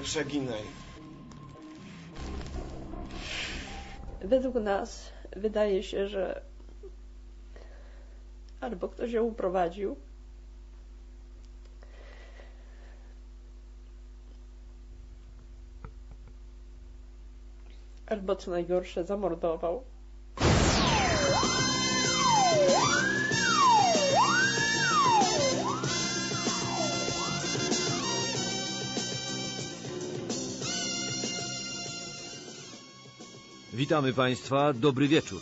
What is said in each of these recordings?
Nie przeginaj. Według nas wydaje się, że albo ktoś ją uprowadził, albo co najgorsze zamordował. Witamy Państwa, dobry wieczór.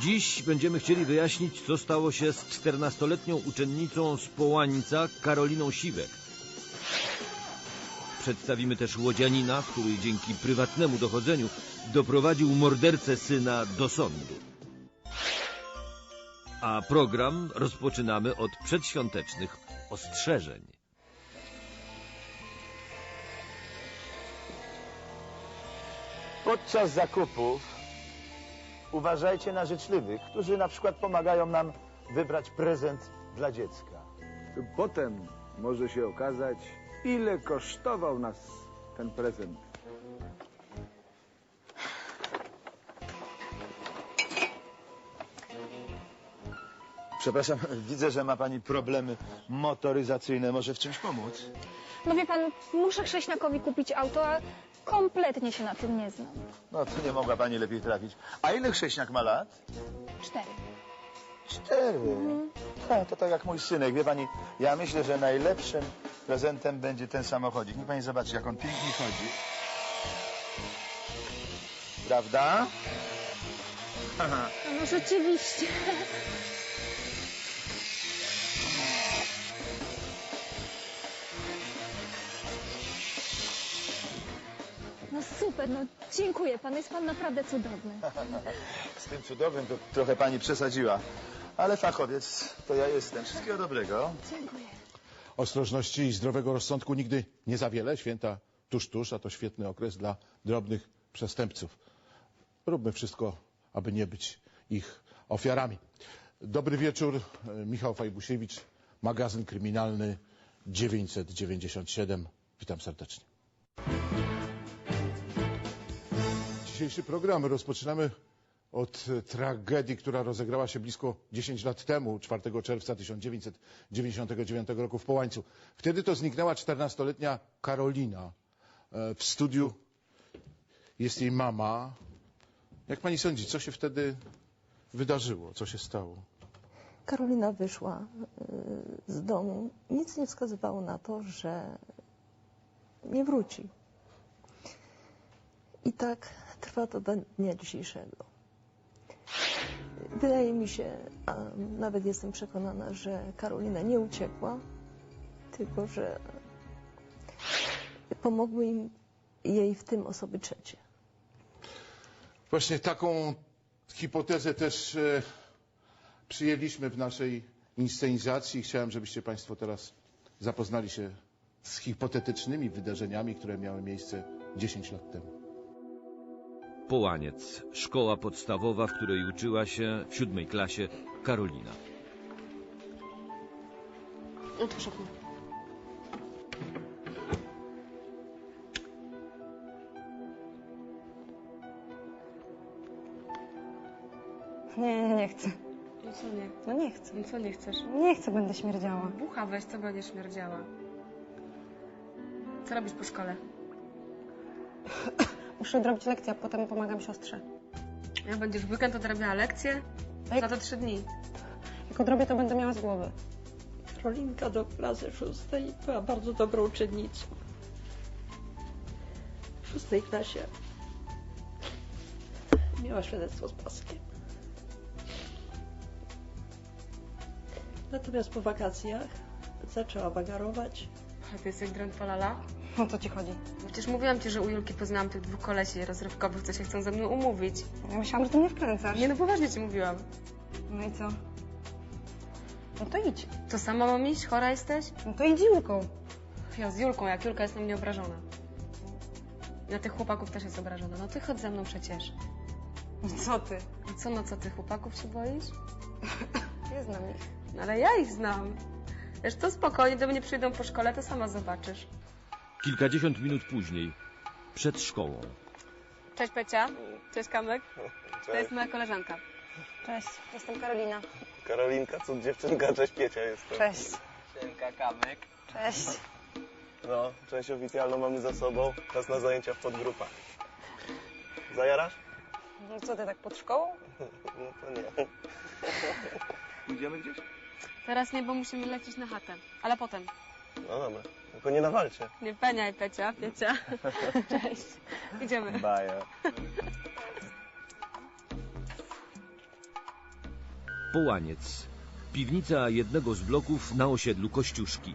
Dziś będziemy chcieli wyjaśnić, co stało się z 14-letnią uczennicą z Połańca, Karoliną Siwek. Przedstawimy też łodzianina, który dzięki prywatnemu dochodzeniu doprowadził mordercę syna do sądu. A program rozpoczynamy od przedświątecznych ostrzeżeń. Podczas zakupów uważajcie na życzliwych, którzy na przykład pomagają nam wybrać prezent dla dziecka. Potem może się okazać, ile kosztował nas ten prezent. Przepraszam, widzę, że ma pani problemy motoryzacyjne. Może w czymś pomóc? No wie pan, muszę Krześniakowi kupić auto, a kompletnie się na tym nie znam. No to nie mogła pani lepiej trafić. A ile chrześniak ma lat? Cztery. Cztery. Ha, to tak jak mój synek. Wie pani, ja myślę, że najlepszym prezentem będzie ten samochodzik. Niech pani zobaczy, jak on pięknie chodzi. Prawda? Haha. No rzeczywiście. Super, no dziękuję pan, jest pan naprawdę cudowny. Z tym cudownym to trochę pani przesadziła. Ale fachowiec to ja jestem. Wszystkiego dobrego. Dziękuję. Ostrożności i zdrowego rozsądku nigdy nie za wiele. Święta tuż, tuż, a to świetny okres dla drobnych przestępców. Róbmy wszystko, aby nie być ich ofiarami. Dobry wieczór. Michał Fajbusiewicz, magazyn kryminalny 997. Witam serdecznie. Dzisiejszy program rozpoczynamy od e, tragedii, która rozegrała się blisko 10 lat temu, 4 czerwca 1999 roku w Połańcu. Wtedy to zniknęła 14-letnia Karolina. E, W studiu jest jej mama. Jak pani sądzi, co się wtedy wydarzyło? Co się stało? Karolina wyszła y, z domu. Nic nie wskazywało na to, że nie wróci. I tak trwa to do dnia dzisiejszego. Wydaje mi się, a nawet jestem przekonana, że Karolina nie uciekła, tylko że pomogły im jej w tym osoby trzecie. Właśnie taką hipotezę też e, przyjęliśmy w naszej inscenizacji. Chciałem, żebyście Państwo teraz zapoznali się z hipotetycznymi wydarzeniami, które miały miejsce 10 lat temu. Połaniec, szkoła podstawowa, w której uczyła się w siódmej klasie Karolina. Otwórz okno. Nie, nie, nie chcę. No co nie? No nie chcę. No co nie chcesz? Nie chcę, będę śmierdziała. Bucha weź, co będziesz śmierdziała. Co robisz po szkole? Muszę odrobić lekcję, a potem pomagam siostrze. Jak będziesz w weekend odrabiała lekcje? A jak- Za to trzy dni. Jak odrobię, to będę miała z głowy. Karolinka do klasy szóstej była bardzo dobrą uczennicą. W szóstej klasie miała świadectwo z paskiem. Natomiast po wakacjach zaczęła wagarować. A ty jesteś drętwalala? O co ci chodzi? No Przecież mówiłam ci, że u Julki poznałam tych dwóch kolesi rozrywkowych, co się chcą ze mną umówić. Ja myślałam, że ty mnie wkręcasz. Nie no, poważnie ci mówiłam. No i co? No to idź. To sama mam iść? Chora jesteś? No to idź z Julką. Ja z Julką, jak Julka jest na mnie obrażona. Na tych chłopaków też jest obrażona. No ty chodź ze mną przecież. No co ty? A co, no co, tych chłopaków się boisz? Nie znam ich. No ale ja ich znam. Wiesz, to spokojnie, do mnie przyjdą po szkole, to sama zobaczysz. Kilkadziesiąt minut później, przed szkołą. Cześć Pecia. Cześć Kamek. To jest moja koleżanka. Cześć, jestem Karolina. Karolinka, cud dziewczynka, cześć Piecia jestem. Cześć. Siemka, Kamek. Cześć. No, część oficjalną mamy za sobą, czas na zajęcia w podgrupach. Zajarasz? No co ty tak pod szkołą? No to nie. Idziemy gdzieś? Teraz nie, bo musimy lecieć na chatę. Ale potem. No dobra, tylko nie nawalcie. Nie peniaj, Pecia, Piecia. Cześć. Idziemy. Połaniec. Piwnica jednego z bloków na osiedlu Kościuszki.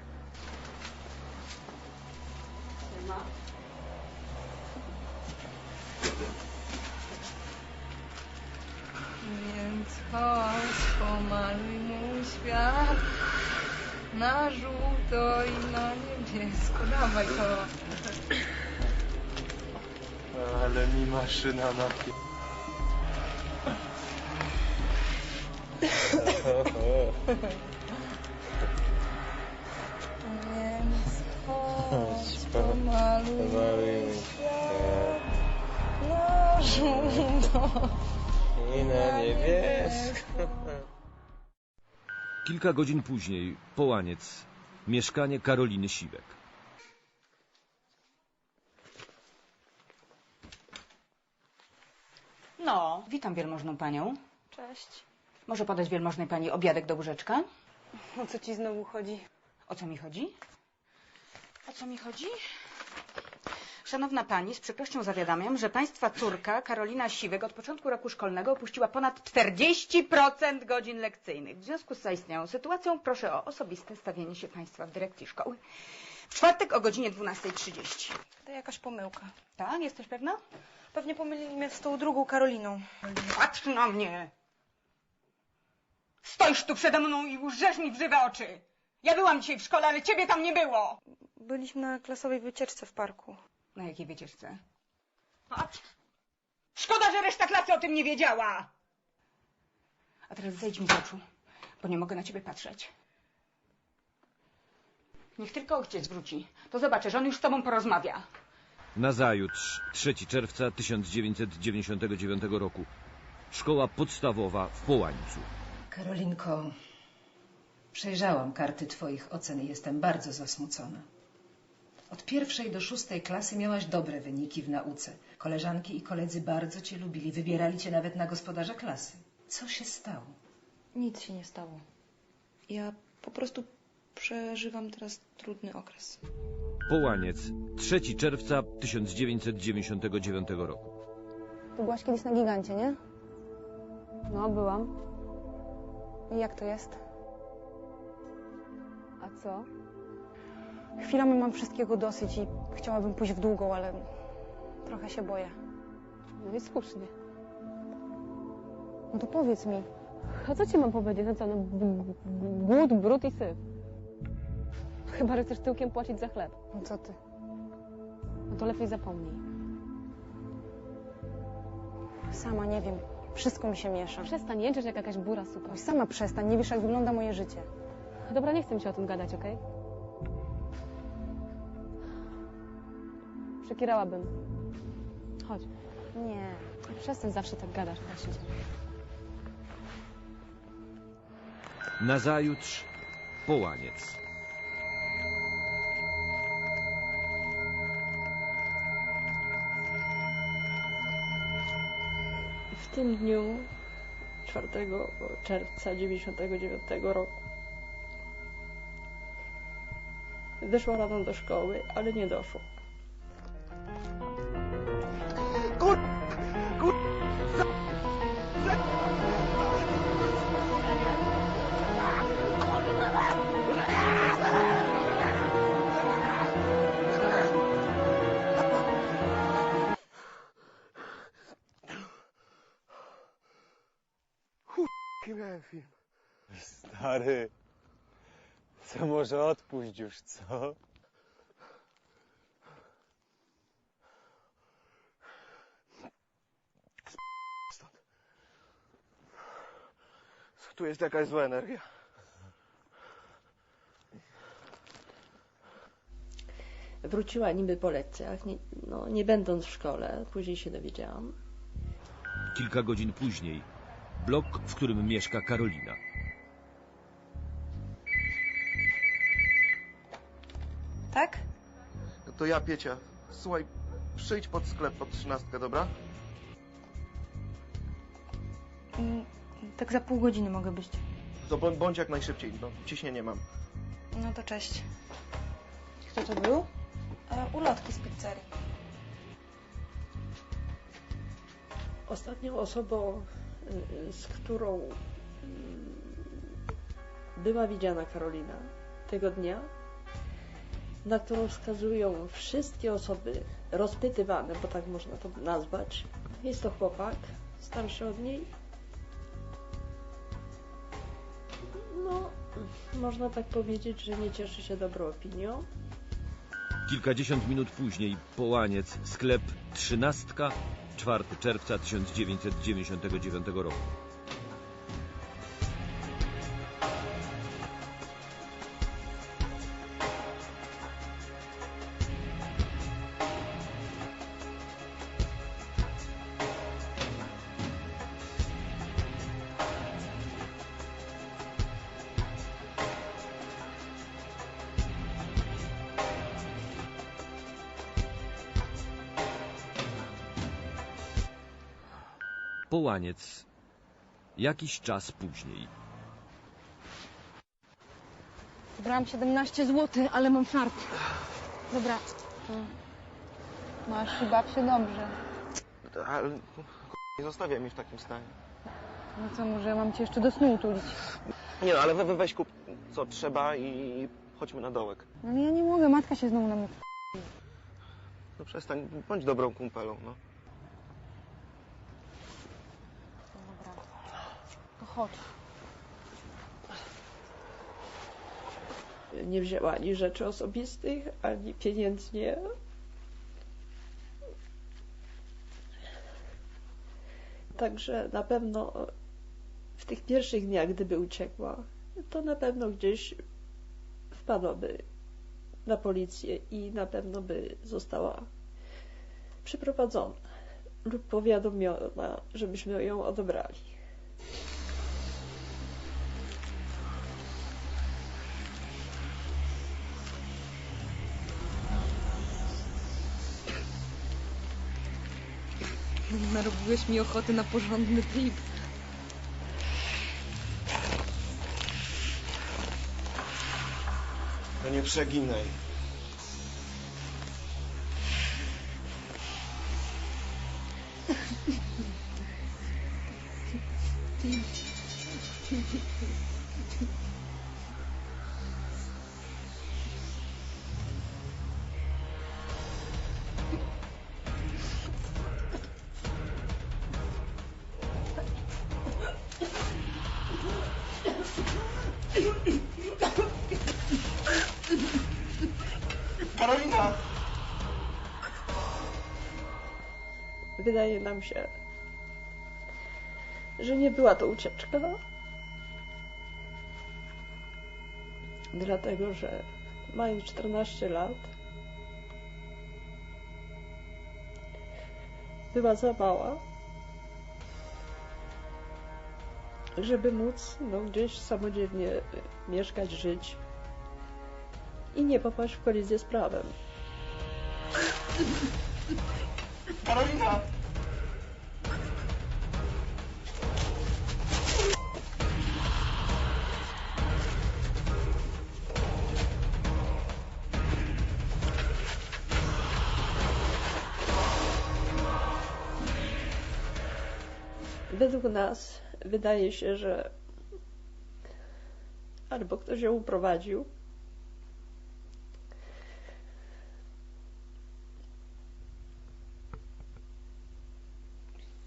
Więc chodź, pomaluj mój świat na żółto i na niebiesko. Dawaj to. Ale na pie... Więc chodź, pomaluj na żółto I na niebiesko. Kilka godzin później, Połaniec. Mieszkanie Karoliny Siwek. No, witam wielmożną panią. Cześć. Może podać wielmożnej pani obiadek do łóżeczka? O co ci znowu chodzi? O co mi chodzi? O co mi chodzi? Szanowna pani, z przykrością zawiadamiam, że państwa córka Karolina Siwek od początku roku szkolnego opuściła ponad 40% godzin lekcyjnych. W związku z zaistniałą sytuacją proszę o osobiste stawienie się państwa w dyrekcji szkoły. W czwartek o godzinie 12.30. To jakaś pomyłka. Tak? Jesteś pewna? Pewnie pomylili mnie z tą drugą Karoliną. Patrz na mnie! Stoisz tu przede mną i łżesz mi w żywe oczy! Ja byłam dzisiaj w szkole, ale ciebie tam nie było! Byliśmy na klasowej wycieczce w parku. Na jakiej wycieczce? Patrz! Szkoda, że reszta klasy o tym nie wiedziała! A teraz zejdź mi z oczu, bo nie mogę na ciebie patrzeć. Niech tylko ojciec wróci, to zobaczę, że on już z tobą porozmawia. Nazajutrz, 3 czerwca 1999 roku. Szkoła podstawowa w Połańcu. Karolinko, przejrzałam karty Twoich ocen i jestem bardzo zasmucona. Od pierwszej do szóstej klasy miałaś dobre wyniki w nauce. Koleżanki i koledzy bardzo Cię lubili, wybierali Cię nawet na gospodarza klasy. Co się stało? Nic się nie stało. Ja po prostu przeżywam teraz trudny okres. Połaniec, 3 czerwca 1999 roku. Ty byłaś kiedyś na gigancie, nie? No, byłam. I jak to jest? A co? Chwilami mam wszystkiego dosyć i chciałabym pójść w długą, ale trochę się boję. No i słusznie. No to powiedz mi, A co ci mam powiedzieć? No co, no b- b- głód, brud i syf. Chyba, że chcesz tyłkiem płacić za chleb. no co ty? No to lepiej zapomnij. Sama nie wiem, wszystko mi się miesza. Przestań jęczeć jak jakaś bura suka. Oj, Sama przestań, nie wiesz jak wygląda moje życie. Dobra, nie chcę mi się o tym gadać, okej? Przekierałabym. Chodź. Nie. Przestań zawsze tak gadasz, Kasiu. Nazajutrz, Połaniec. Tym dniu 4 czerwca 99 roku wyszła rano do szkoły, ale nie doszła. że odpuść już, co? Tu jest jakaś zła energia. Wróciła niby po lekcjach, nie, no, nie będąc w szkole, później się dowiedziałam. Kilka godzin później, blok, w którym mieszka Karolina. Tak? No to ja, Piecia. Słuchaj, przyjdź pod sklep pod trzynastkę, dobra? Mm, Tak za pół godziny mogę być. To bądź, bądź jak najszybciej, no ciśnienie mam. No to cześć. Kto to był? E, ulotki z pizzerii. Ostatnią osobą, y, z którą mm, była widziana Karolina tego dnia, na którą wskazują wszystkie osoby rozpytywane, bo tak można to nazwać, jest to chłopak starszy od niej. No, można tak powiedzieć, że nie cieszy się dobrą opinią. Kilkadziesiąt minut później Połaniec, sklep Trzynastka, 4 czerwca 1999 roku. Połaniec. Jakiś czas później. Wybrałam 17 zł, ale mam fart. Dobra. to Masz i baw się dobrze. Ale nie zostawiaj mnie w takim stanie. No co, może mam cię jeszcze do snu utulić? Nie no, ale we, we, weź kup co trzeba i chodźmy na dołek. No ale ja nie mogę, matka się znowu na mnie... No przestań, bądź dobrą kumpelą, no. Dobra. To chodź. Nie wzięła ani rzeczy osobistych, ani pieniędznie. Także na pewno w tych pierwszych dniach, gdyby uciekła, to na pewno gdzieś wpadłaby na policję i na pewno by została przyprowadzona lub powiadomiona, żebyśmy ją odebrali. Narobiłeś mi ochoty na porządny trip. No nie przeginaj. Karolina! Wydaje nam się, że nie była to ucieczka. Dlatego, że mając 14 lat, była za mała, żeby móc no, gdzieś samodzielnie y, mieszkać, żyć i nie popaść w kolizję z prawem. Karolina! Według nas wydaje się, że albo ktoś ją uprowadził,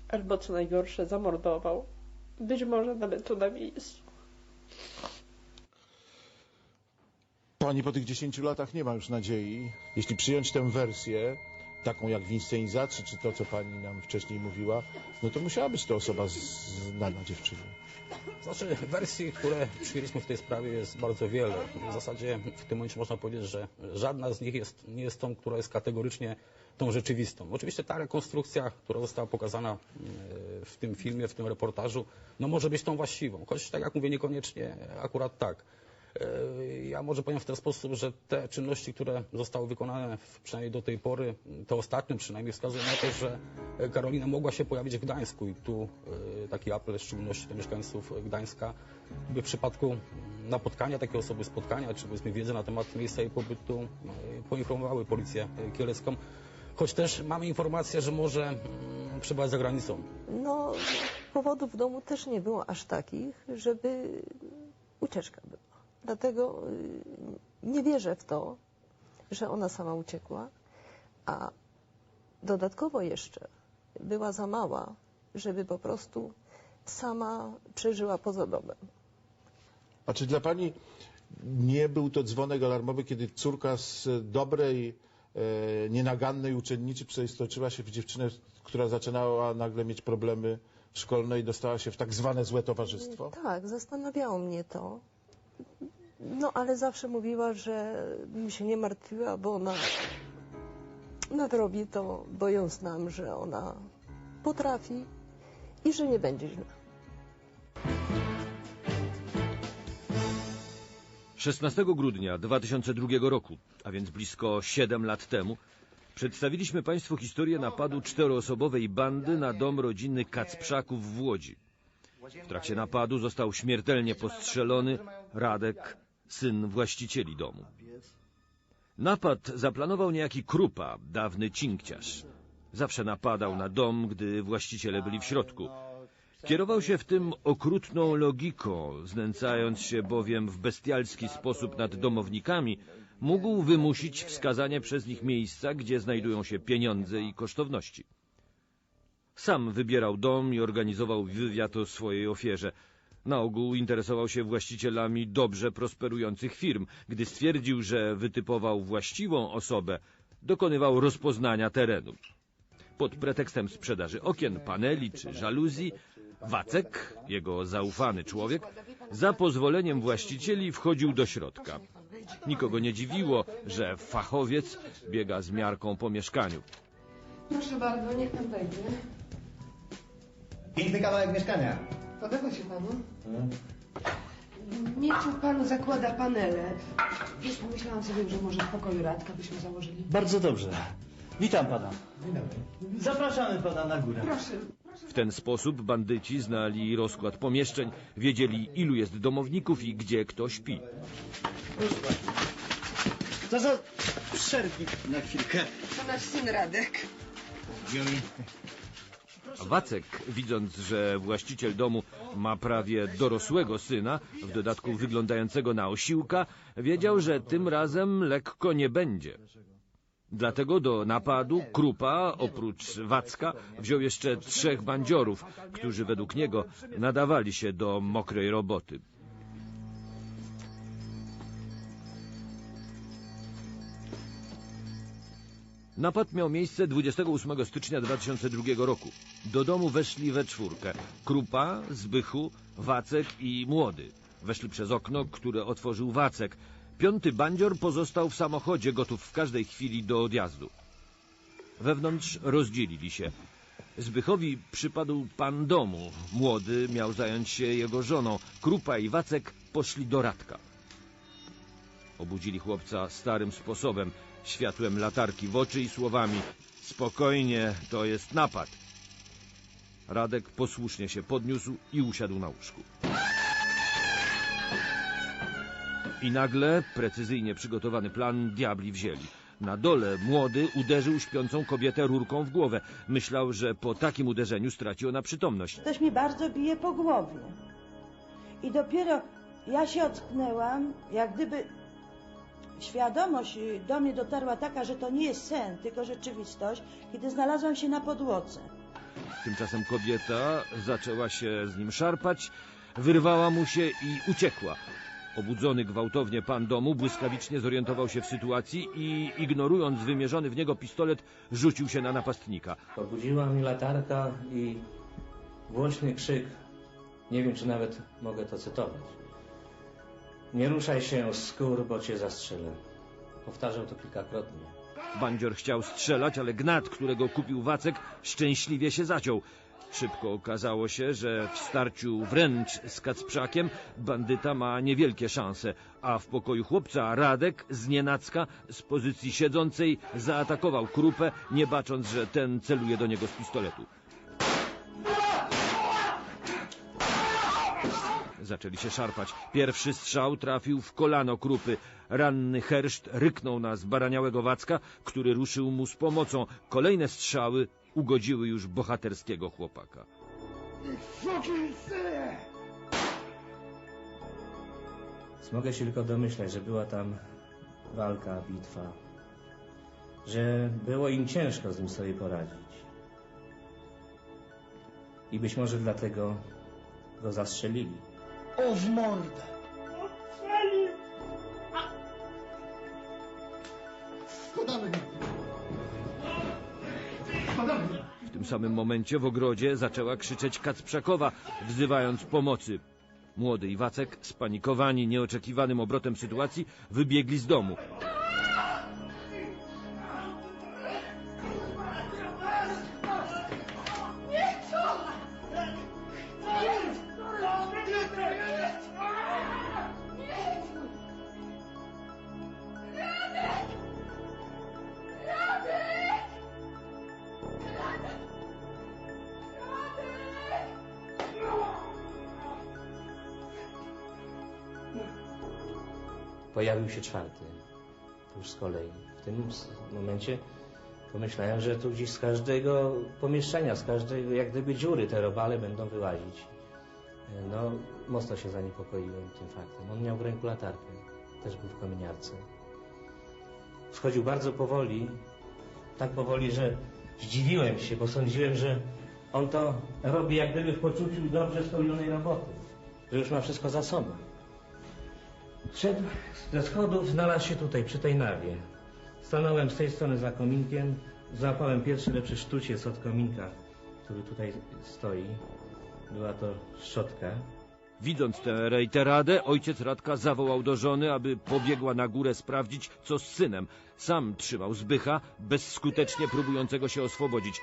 albo co najgorsze zamordował. Być może nawet tu na miejscu. Pani po tych 10 latach nie ma już nadziei. Jeśli przyjąć tę wersję, taką jak w inscenizacji, czy to, co pani nam wcześniej mówiła, no to musiała być to osoba znana dziewczyny. Znaczy, wersji, które przyjęliśmy w tej sprawie jest bardzo wiele. W zasadzie w tym momencie można powiedzieć, że żadna z nich jest, nie jest tą, która jest kategorycznie tą rzeczywistą. Oczywiście ta rekonstrukcja, która została pokazana e, w tym filmie, w tym reportażu, no może być tą właściwą. Choć tak jak mówię, niekoniecznie akurat tak. E, Ja może powiem w ten sposób, że te czynności, które zostały wykonane przynajmniej do tej pory, te ostatnie przynajmniej wskazują na to, że Karolina mogła się pojawić w Gdańsku i tu e, taki apel w szczególności do mieszkańców Gdańska, by w przypadku napotkania takiej osoby, spotkania, czy powiedzmy wiedzy na temat miejsca jej pobytu e, poinformowały policję kielecką. Choć też mamy informację, że może mm, przebywać za granicą. No, powodów w domu też nie było aż takich, żeby ucieczka była. Dlatego y, nie wierzę w to, że ona sama uciekła, a dodatkowo jeszcze była za mała, żeby po prostu sama przeżyła poza domem. A czy dla pani nie był to dzwonek alarmowy, kiedy córka z dobrej, e, nienagannej uczennicy przeistoczyła się w dziewczynę, która zaczynała nagle mieć problemy szkolne i dostała się w tak zwane złe towarzystwo? Tak, zastanawiało mnie to. No, ale zawsze mówiła, że bym się nie martwiła, bo ona nadrobi to, bo ją znam, że ona potrafi i że nie będzie źle. 16 grudnia 2002 roku, a więc blisko 7 lat temu, przedstawiliśmy Państwu historię napadu czteroosobowej bandy na dom rodziny Kacprzaków w Łodzi. W trakcie napadu został śmiertelnie postrzelony Radek, syn właścicieli domu. Napad zaplanował niejaki Krupa, dawny cinkciarz. Zawsze napadał na dom, gdy właściciele byli w środku. Kierował się w tym okrutną logiką, znęcając się bowiem w bestialski sposób nad domownikami, mógł wymusić wskazanie przez nich miejsca, gdzie znajdują się pieniądze i kosztowności. Sam wybierał dom i organizował wywiad o swojej ofierze. Na ogół interesował się właścicielami dobrze prosperujących firm. Gdy stwierdził, że wytypował właściwą osobę, dokonywał rozpoznania terenu. Pod pretekstem sprzedaży okien, paneli czy żaluzji, Wacek, jego zaufany człowiek, za pozwoleniem właścicieli wchodził do środka. Nikogo nie dziwiło, że fachowiec biega z miarką po mieszkaniu. Proszę bardzo, niech pan wejdzie. Piękny kawałek mieszkania. Podoba się panu? Niech tu pan zakłada panele. Wiesz, pomyślałam sobie, że może w pokoju Radka byśmy założyli. Bardzo dobrze. Witam pana. Zapraszamy pana na górę. Proszę. W ten sposób bandyci znali rozkład pomieszczeń, wiedzieli ilu jest domowników i gdzie kto śpi. To za przerwnik na chwilkę. To nasz syn Radek. Wacek, widząc, że właściciel domu ma prawie dorosłego syna, w dodatku wyglądającego na osiłka, wiedział, że tym razem lekko nie będzie. Dlatego do napadu Krupa, oprócz Wacka, wziął jeszcze trzech bandziorów, którzy według niego nadawali się do mokrej roboty. Napad miał miejsce 28 stycznia 2002 roku. Do domu weszli we czwórkę. Krupa, Zbychu, Wacek i Młody. Weszli przez okno, które otworzył Wacek. Piąty bandzior pozostał w samochodzie, gotów w każdej chwili do odjazdu. Wewnątrz rozdzielili się. Zbychowi przypadł pan domu. Młody miał zająć się jego żoną. Krupa i Wacek poszli do Radka. Obudzili chłopca starym sposobem, światłem latarki w oczy i słowami Spokojnie, to jest napad. Radek posłusznie się podniósł i usiadł na łóżku. I nagle precyzyjnie przygotowany plan diabli wzięli. Na dole młody uderzył śpiącą kobietę rurką w głowę. Myślał, że po takim uderzeniu straci ona przytomność. Ktoś mi bardzo bije po głowie. I dopiero ja się ocknęłam, jak gdyby świadomość y, do mnie dotarła taka, że to nie jest sen, tylko rzeczywistość, kiedy znalazłam się na podłodze. Tymczasem kobieta zaczęła się z nim szarpać, wyrwała mu się i uciekła. Obudzony gwałtownie pan domu błyskawicznie zorientował się w sytuacji i ignorując wymierzony w niego pistolet, rzucił się na napastnika. Obudziła mnie latarka i głośny krzyk. Nie wiem, czy nawet mogę to cytować. Nie ruszaj się, skór, bo cię zastrzelę. Powtarzał to kilkakrotnie. Bandzior chciał strzelać, ale gnat, którego kupił Wacek, szczęśliwie się zaciął. Szybko okazało się, że w starciu wręcz z Kacprzakiem bandyta ma niewielkie szanse, a w pokoju chłopca Radek z nienacka z pozycji siedzącej zaatakował Krupę, nie bacząc, że ten celuje do niego z pistoletu. Zaczęli się szarpać. Pierwszy strzał trafił w kolano Krupy. Ranny herszt ryknął na zbaraniałego Wacka, który ruszył mu z pomocą. Kolejne strzały ugodziły już bohaterskiego chłopaka. Mogę się tylko domyślać, że była tam walka, bitwa, że było im ciężko z nim sobie poradzić. I być może dlatego go zastrzelili. O w mordę! W tym samym momencie w ogrodzie zaczęła krzyczeć Kacprzakowa, wzywając pomocy. Młody i Wacek, spanikowani nieoczekiwanym obrotem sytuacji, wybiegli z domu. Pojawił się czwarty, już z kolei. W tym momencie pomyślałem, że tu gdzieś z każdego pomieszczenia, z każdej jak gdyby dziury te robale będą wyłazić. E, No, mocno się zaniepokoiłem tym faktem. On miał w ręku latarkę, też był w kominiarce. Wchodził bardzo powoli, tak powoli, że zdziwiłem się, bo sądziłem, że on to robi jak gdyby w poczuciu dobrze spełnionej roboty, że już ma wszystko za sobą. Szedł ze schodów, znalazł się tutaj, przy tej nawie. Stanąłem z tej strony za kominkiem, złapałem pierwszy lepszy sztuciec od kominka, który tutaj stoi. Była to szczotka. Widząc tę rejteradę, ojciec Radka zawołał do żony, aby pobiegła na górę sprawdzić, co z synem. Sam trzymał Zbycha, bezskutecznie próbującego się oswobodzić.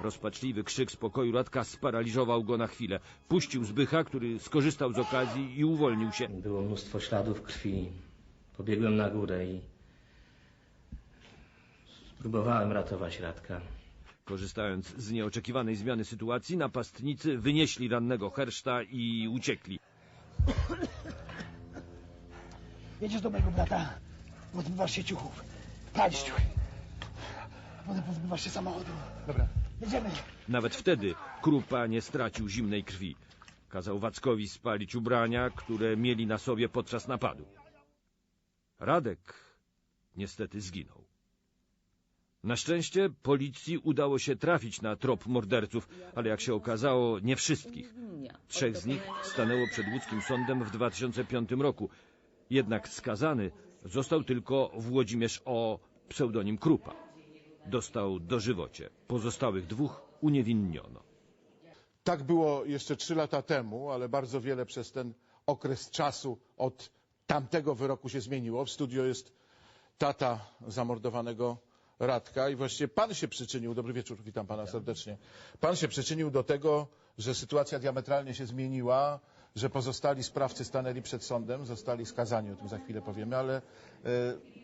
Rozpaczliwy krzyk z pokoju Radka sparaliżował go na chwilę. Puścił Zbycha, który skorzystał z okazji i uwolnił się. Było mnóstwo śladów krwi. Pobiegłem na górę i spróbowałem ratować Radka. Korzystając z nieoczekiwanej zmiany sytuacji, napastnicy wynieśli rannego herszta i uciekli. Jedziesz do mojego brata, pozbywasz się ciuchów. Prawisz ciuchy. A potem pozbywasz się samochodu. Dobra. Nawet wtedy Krupa nie stracił zimnej krwi. Kazał Wackowi spalić ubrania, które mieli na sobie podczas napadu. Radek niestety zginął. Na szczęście policji udało się trafić na trop morderców, ale jak się okazało, nie wszystkich. Trzech z nich stanęło przed łódzkim sądem w 2005 roku. Jednak skazany został tylko Włodzimierz O. pseudonim Krupa. Dostał dożywocie. Pozostałych dwóch uniewinniono. Tak było jeszcze trzy lata temu, ale bardzo wiele przez ten okres czasu od tamtego wyroku się zmieniło. W studio jest tata zamordowanego Radka i właściwie pan się przyczynił, dobry wieczór, witam pana serdecznie. Pan się przyczynił do tego, że sytuacja diametralnie się zmieniła, że pozostali sprawcy stanęli przed sądem, zostali skazani, o tym za chwilę powiemy, ale y,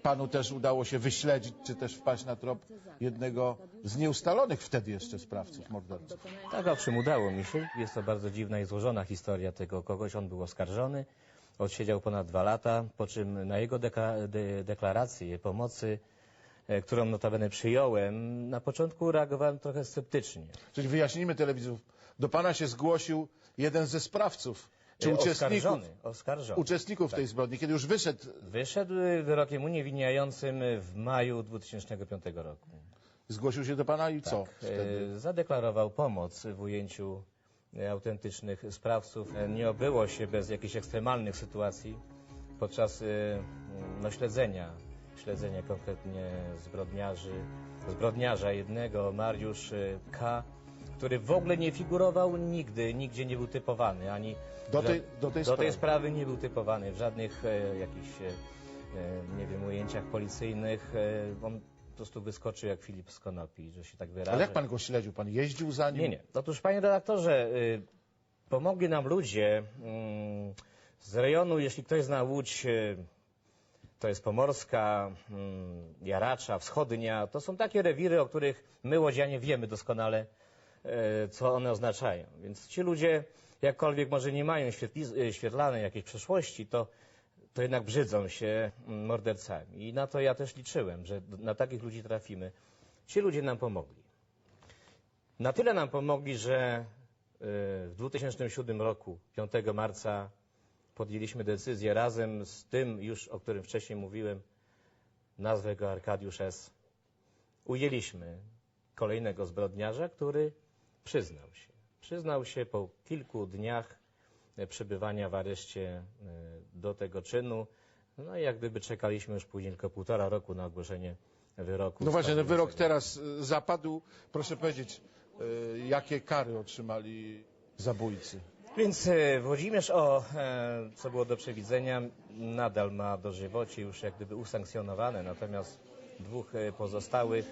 panu też udało się wyśledzić, czy też wpaść na trop jednego z nieustalonych wtedy jeszcze sprawców morderców. Tak, owszem, udało mi się. Jest to bardzo dziwna i złożona historia tego kogoś. On był oskarżony, odsiedział ponad dwa lata, po czym na jego deka- de deklarację pomocy, e, którą notabene przyjąłem, na początku reagowałem trochę sceptycznie. Czyli wyjaśnijmy telewizów, do pana się zgłosił jeden ze sprawców, czy uczestników, Oskarżony, oskarżony. uczestników tej Tak. zbrodni, kiedy już wyszedł, Wyszedł wyrokiem uniewinniającym w maju 2005 roku. zgłosił się do pana i co Tak, wtedy? e, Zadeklarował pomoc w ujęciu e, autentycznych sprawców. E, Nie obyło się bez jakichś ekstremalnych sytuacji podczas no, śledzenia, śledzenia konkretnie zbrodniarzy, zbrodniarza jednego, Mariusz K., który w ogóle nie figurował nigdy, nigdzie nie był typowany, ani Do tej- do tej do tej sprawy. nie był typowany w żadnych e, jakichś, e, e, nie wiem, ujęciach policyjnych. E, on po prostu wyskoczył jak Filip z Konopi, że się tak wyrażę. Ale jak pan go śledził? Pan jeździł za nim? Nie, nie. Otóż, panie redaktorze, y, pomogli nam ludzie mm, z rejonu, jeśli ktoś zna Łódź, y, to jest Pomorska, mm, Jaracza, Wschodnia. To są takie rewiry, o których my, łodzianie, wiemy doskonale, co one oznaczają. Więc ci ludzie, jakkolwiek może nie mają y, świetlanej jakiejś przeszłości, to to jednak brzydzą się mm, mordercami. I na to ja też liczyłem, że na takich ludzi trafimy. Ci ludzie nam pomogli. Na tyle nam pomogli, że y, w 2007 roku, 5 marca, podjęliśmy decyzję razem z tym już, o którym wcześniej mówiłem, nazwę go Arkadiusz S. Ujęliśmy kolejnego zbrodniarza, który przyznał się. Przyznał się po kilku dniach e, przebywania w areszcie e, do tego czynu. No i jak gdyby czekaliśmy już później tylko półtora roku na ogłoszenie wyroku. No właśnie, ten wyrok teraz y, zapadł. Proszę powiedzieć, jakie kary otrzymali zabójcy? Więc e, Włodzimierz O, e, co było do przewidzenia, nadal ma dożywocie już jak gdyby usankcjonowane, natomiast dwóch e, pozostałych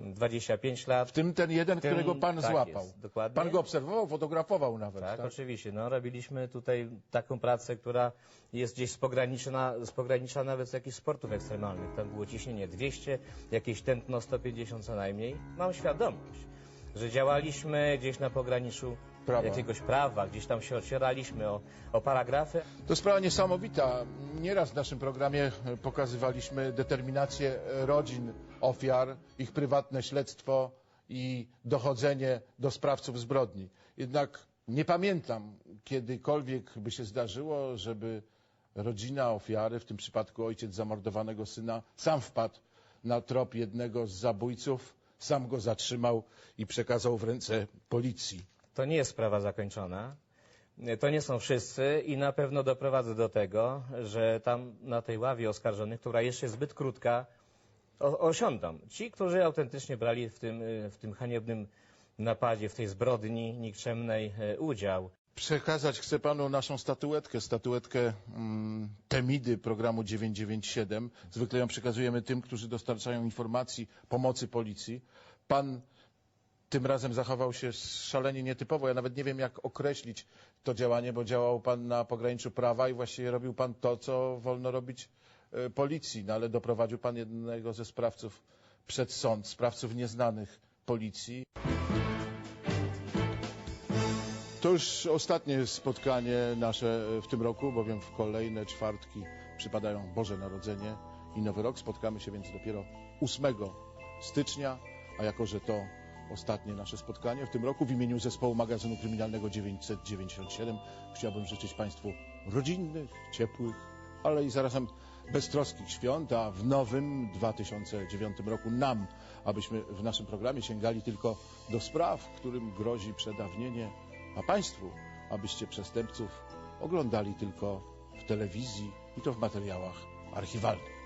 25 lat. W tym ten jeden, tym- którego pan tak złapał. Jest, dokładnie. Pan go obserwował, fotografował nawet, Tak, tak? oczywiście. No, robiliśmy tutaj taką pracę, która jest gdzieś z pogranicza, z pogranicza nawet z jakichś sportów ekstremalnych. Tam było ciśnienie 200, jakieś tętno 150 co najmniej. Mam świadomość, że działaliśmy gdzieś na pograniczu Prawa. jakiegoś prawa, gdzieś tam się ocieraliśmy o, o paragrafy. To sprawa niesamowita. Nieraz w naszym programie pokazywaliśmy determinację rodzin ofiar, ich prywatne śledztwo i dochodzenie do sprawców zbrodni. Jednak nie pamiętam, kiedykolwiek by się zdarzyło, żeby rodzina ofiary, w tym przypadku ojciec zamordowanego syna, sam wpadł na trop jednego z zabójców, sam go zatrzymał i przekazał w ręce policji. To nie jest sprawa zakończona. To nie są wszyscy i na pewno doprowadzę do tego, że tam na tej ławie oskarżonych, która jeszcze jest zbyt krótka, o, osiądą ci, którzy autentycznie brali w tym, w tym haniebnym napadzie, w tej zbrodni nikczemnej y, udział. Przekazać chcę panu naszą statuetkę, statuetkę mm, Temidy programu 997. Zwykle ją przekazujemy tym, którzy dostarczają informacji, pomocy policji. Pan tym razem zachował się szalenie nietypowo. Ja nawet nie wiem, jak określić to działanie, bo działał pan na pograniczu prawa i właściwie robił pan to, co wolno robić e, policji, no ale doprowadził pan jednego ze sprawców przed sąd, sprawców nieznanych policji. To już ostatnie spotkanie nasze w tym roku, bowiem w kolejne czwartki przypadają Boże Narodzenie i Nowy Rok. Spotkamy się więc dopiero 8 stycznia, a jako, że to ostatnie nasze spotkanie w tym roku w imieniu zespołu magazynu kryminalnego 997 chciałbym życzyć Państwu rodzinnych, ciepłych, ale i zarazem beztroskich świąt, a w nowym 2009 roku nam, abyśmy w naszym programie sięgali tylko do spraw, którym grozi przedawnienie, a Państwu, abyście przestępców oglądali tylko w telewizji i to w materiałach archiwalnych.